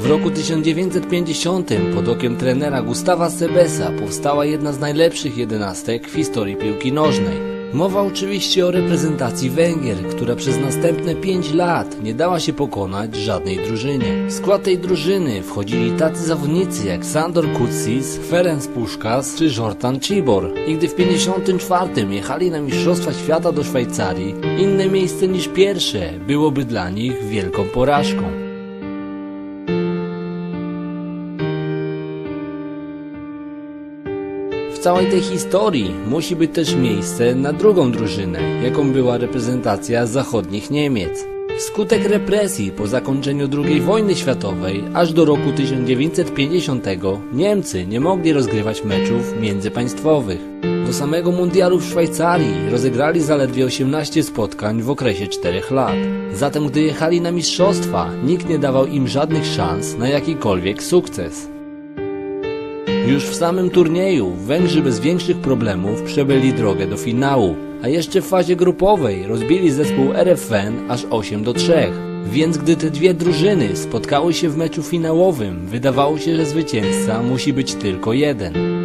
W roku 1950 pod okiem trenera Gustawa Sebesa powstała jedna z najlepszych jedenastek w historii piłki nożnej. Mowa oczywiście o reprezentacji Węgier, która przez następne 5 lat nie dała się pokonać żadnej drużynie. W skład tej drużyny wchodzili tacy zawodnicy jak Sandor Kutsis, Ferenc Puszkas czy Jortan Cibor. I gdy w 54 jechali na Mistrzostwa Świata do Szwajcarii, inne miejsce niż pierwsze byłoby dla nich wielką porażką. Całej tej historii musi być też miejsce na drugą drużynę, jaką była reprezentacja zachodnich Niemiec. Wskutek represji po zakończeniu II wojny światowej aż do roku 1950 Niemcy nie mogli rozgrywać meczów międzypaństwowych. Do samego mundialu w Szwajcarii rozegrali zaledwie 18 spotkań w okresie 4 lat. Zatem gdy jechali na mistrzostwa, nikt nie dawał im żadnych szans na jakikolwiek sukces. Już w samym turnieju Węgrzy bez większych problemów przebyli drogę do finału, a jeszcze w fazie grupowej rozbili zespół RFN aż 8 do 3. Więc gdy te dwie drużyny spotkały się w meczu finałowym, wydawało się, że zwycięzca musi być tylko jeden.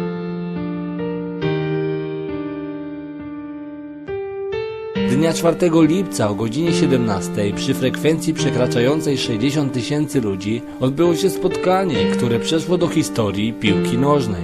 Dnia 4 lipca o godzinie 17 przy frekwencji przekraczającej 60 tysięcy ludzi odbyło się spotkanie, które przeszło do historii piłki nożnej.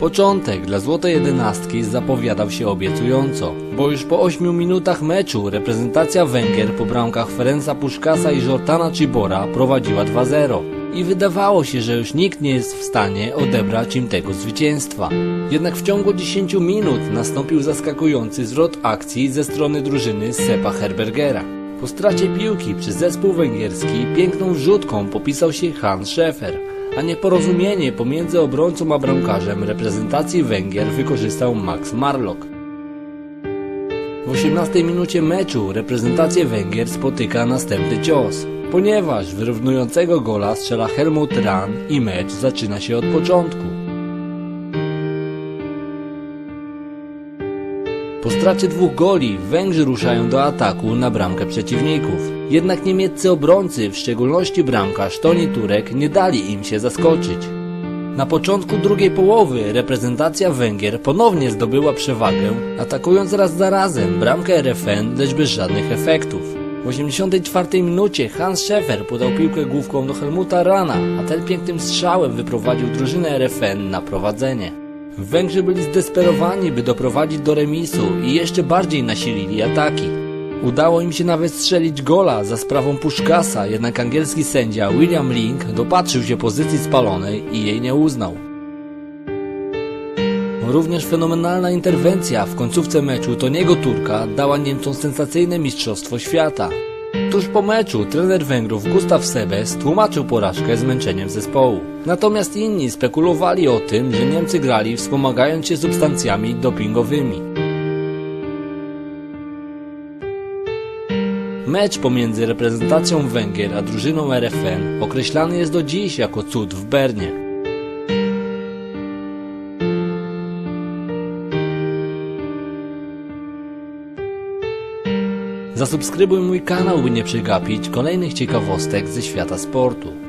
Początek dla Złotej Jedenastki zapowiadał się obiecująco, bo już po 8 minutach meczu reprezentacja Węgier po bramkach Ferenca Puszkasa i Jortana Cibora prowadziła 2-0 i wydawało się, że już nikt nie jest w stanie odebrać im tego zwycięstwa. Jednak w ciągu 10 minut nastąpił zaskakujący zwrot akcji ze strony drużyny Sepa Herbergera. Po stracie piłki przez zespół węgierski piękną wrzutką popisał się Hans Schäfer, a nieporozumienie pomiędzy obrońcą a bramkarzem reprezentacji Węgier wykorzystał Max Marlock. W 18 minucie meczu reprezentację Węgier spotyka następny cios, ponieważ wyrównującego gola strzela Helmut Rahn i mecz zaczyna się od początku. Po stracie dwóch goli Węgrzy ruszają do ataku na bramkę przeciwników. Jednak niemieccy obrońcy, w szczególności bramkarz Toni Turek, nie dali im się zaskoczyć. Na początku drugiej połowy reprezentacja Węgier ponownie zdobyła przewagę, atakując raz za razem bramkę RFN, lecz bez żadnych efektów. W 84 minucie Hans Schäfer podał piłkę główką do Helmuta Rana, a ten pięknym strzałem wyprowadził drużynę RFN na prowadzenie. Węgrzy byli zdesperowani, by doprowadzić do remisu i jeszcze bardziej nasilili ataki. Udało im się nawet strzelić gola za sprawą Puszkasa, jednak angielski sędzia William Link dopatrzył się pozycji spalonej i jej nie uznał. Również fenomenalna interwencja w końcówce meczu Toniego Turka dała Niemcom sensacyjne mistrzostwo świata. Tuż po meczu trener Węgrów Gustav Sebes tłumaczył porażkę zmęczeniem zespołu. Natomiast inni spekulowali o tym, że Niemcy grali wspomagając się substancjami dopingowymi. Mecz pomiędzy reprezentacją Węgier a drużyną RFN określany jest do dziś jako cud w Bernie. Zasubskrybuj mój kanał, by nie przegapić kolejnych ciekawostek ze świata sportu.